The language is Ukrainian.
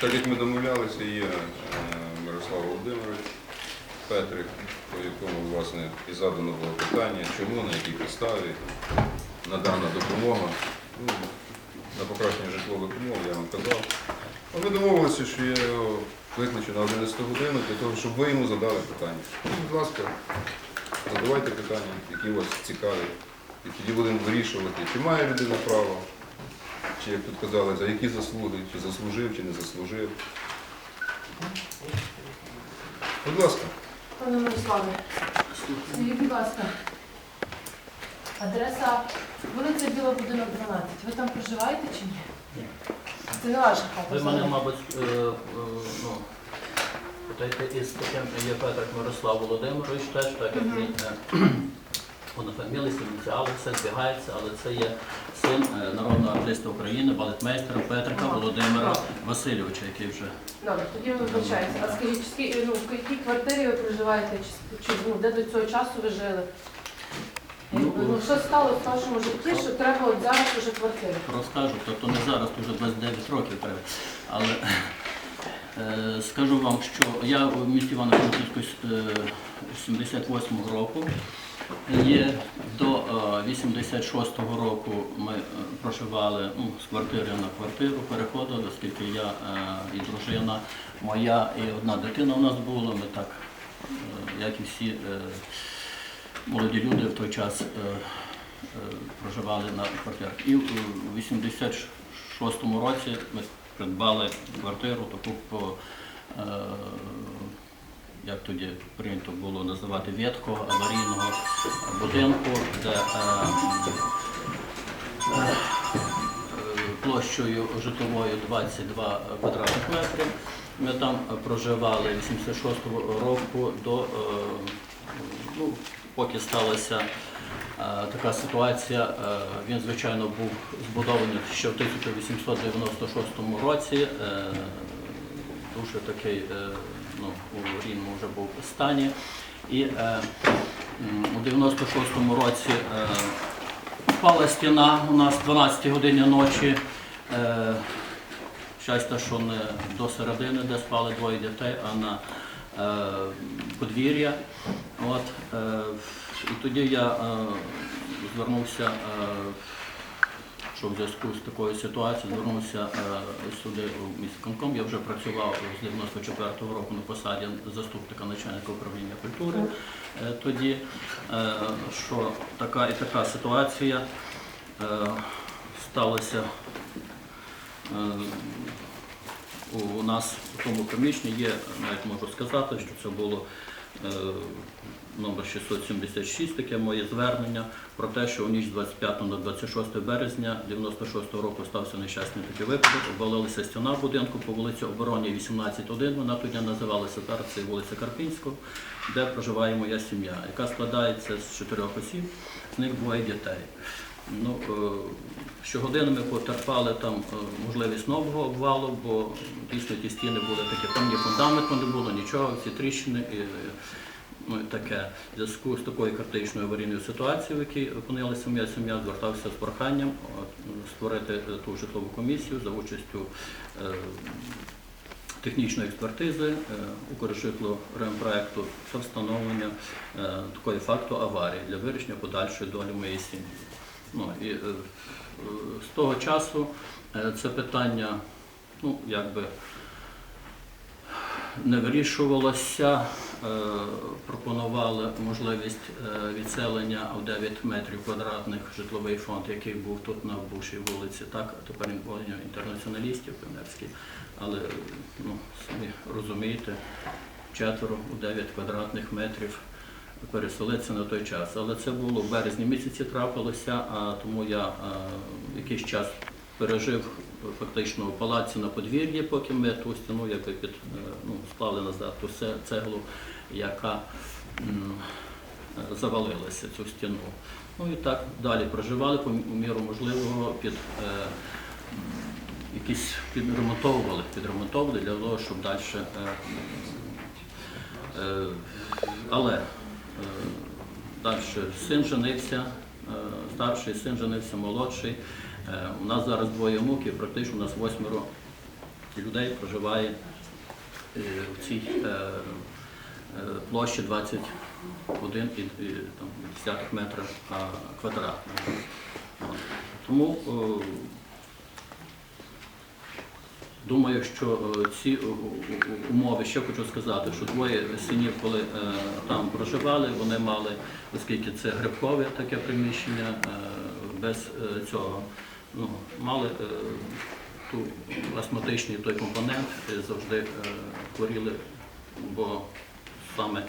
Так як ми домовлялися, є е, Мирослав Володимирович Петрик, по якому власне і задано було питання, чому, на якій підставі надана допомога. Ну, на покращення житлових умов, я вам казав. Ми домовилися, що я його викличу на 11 годину для того, щоб ви йому задали питання. Будь ласка, задавайте питання, які вас цікавлять. І тоді будемо вирішувати, чи має людина право, чи, як тут казали, за які заслуги, чи заслужив, чи не заслужив. Будь ласка. Пане Мирославе, скажіть, будь ласка, адреса вулиця Біла будинок 12. Ви там проживаєте чи ні? Ні. Це не ваша хата. Ви мене, мабуть, е, е, ну, питаєте із таким є Петрик Мирослав Володимирович теж, так як е, однофамілець, ініціали, все збігається, але це є син е, народного артиста України, балетмейстера Петрика Володимира Васильовича, який вже Добре, тоді ви вибачаєте. А скажіть, ну, в якій квартирі ви проживаєте? Чи, ну, де до цього часу ви жили? Ну, Ну, що сталося в вашому житті, що треба от зараз уже квартиру? розкажу, тобто не зараз, то вже 29 років треба. Але е, скажу вам, що я в місті Івано-Франківську з 78-го року. Є до е, 86-го року ми е, проживали ну, з квартири на квартиру, переходили, оскільки я е, і дружина моя, і одна дитина у нас була. Ми так, е, як і всі е, молоді люди в той час е, е, проживали на квартирах. І в 86-му році ми придбали квартиру таку по е, як тоді прийнято було називати ветхого аварійного будинку, де е, е, площею житловою 22 квадратних метрів. Ми там проживали 86-го року до е, ну, поки сталася така ситуація. Він, звичайно, був збудований ще в 1896 році. Дуже такий е, ну, у вже був стані. І е, у 96-му році е, впала стіна у нас в 12 годині ночі. Щастя, що не до середини, де спали двоє дітей, а на подвір'я. От, і тоді я звернувся, що в зв'язку з такою ситуацією звернувся е, сюди у міськонком. Я вже працював з 94-го року на посаді заступника начальника управління культури. Е, тоді, е, що така і така ситуація сталася. У нас в тому приміщенні є, навіть можу сказати, що це було номер 676, таке моє звернення про те, що у ніч з 25 на 26 березня 96 року стався нещасний такий випадок. Обвалилася стіна будинку по вулиці Обороні 18.1, вона тоді називалася зараз це вулиця Карпінського, де проживає моя сім'я, яка складається з чотирьох осіб, з них двоє дітей. Ну, е, щогодини ми потерпали там е, можливість нового обвалу, бо дійсно ті стіни були такі, там ні фундаменту не було, нічого, всі тріщини. І, ну, і таке. В зв'язку з такою критичною аварійною ситуацією, в якій опинилася моя сім'я, звертався з проханням створити е, ту житлову комісію за участю е, технічної експертизи е, Укржитло ремпроекту та встановлення е, такої факту аварії для вирішення подальшої долі моєї сім'ї. Ну, і, е, з того часу е, це питання, ну, якби не вирішувалося, е, пропонували можливість відселення у 9 метрів квадратних житловий фонд, який був тут на бувшій вулиці, так, тепер він інтернаціоналістів Пионерський. Але ну, самі розумієте, четверо у 9 квадратних метрів переселитися на той час. Але це було в березні місяці трапилося, а тому я е, якийсь час пережив фактично в палаці на подвір'ї, поки ми ту стіну якби під, е, ну, склали назад ту цеглу, яка завалилася цю стіну. Ну і так далі проживали по міру можливого під е, якісь підремонтовували, підремонтовували для того, щоб далі. Е, е, але далі син женився, е, старший син женився, молодший. Е, У нас зараз двоє онуків, практично у нас восьмеро людей проживає е, в цій е, е, площі 21 і, і, там, десятих метрів квадратних. Тому е, Думаю, що е, ці е, умови, ще хочу сказати, що двоє синів, коли е, там проживали, вони мали, оскільки це грибкове таке приміщення, без цього, ну, мали е, ту астматичний той компонент, завжди е, хворіли, бо саме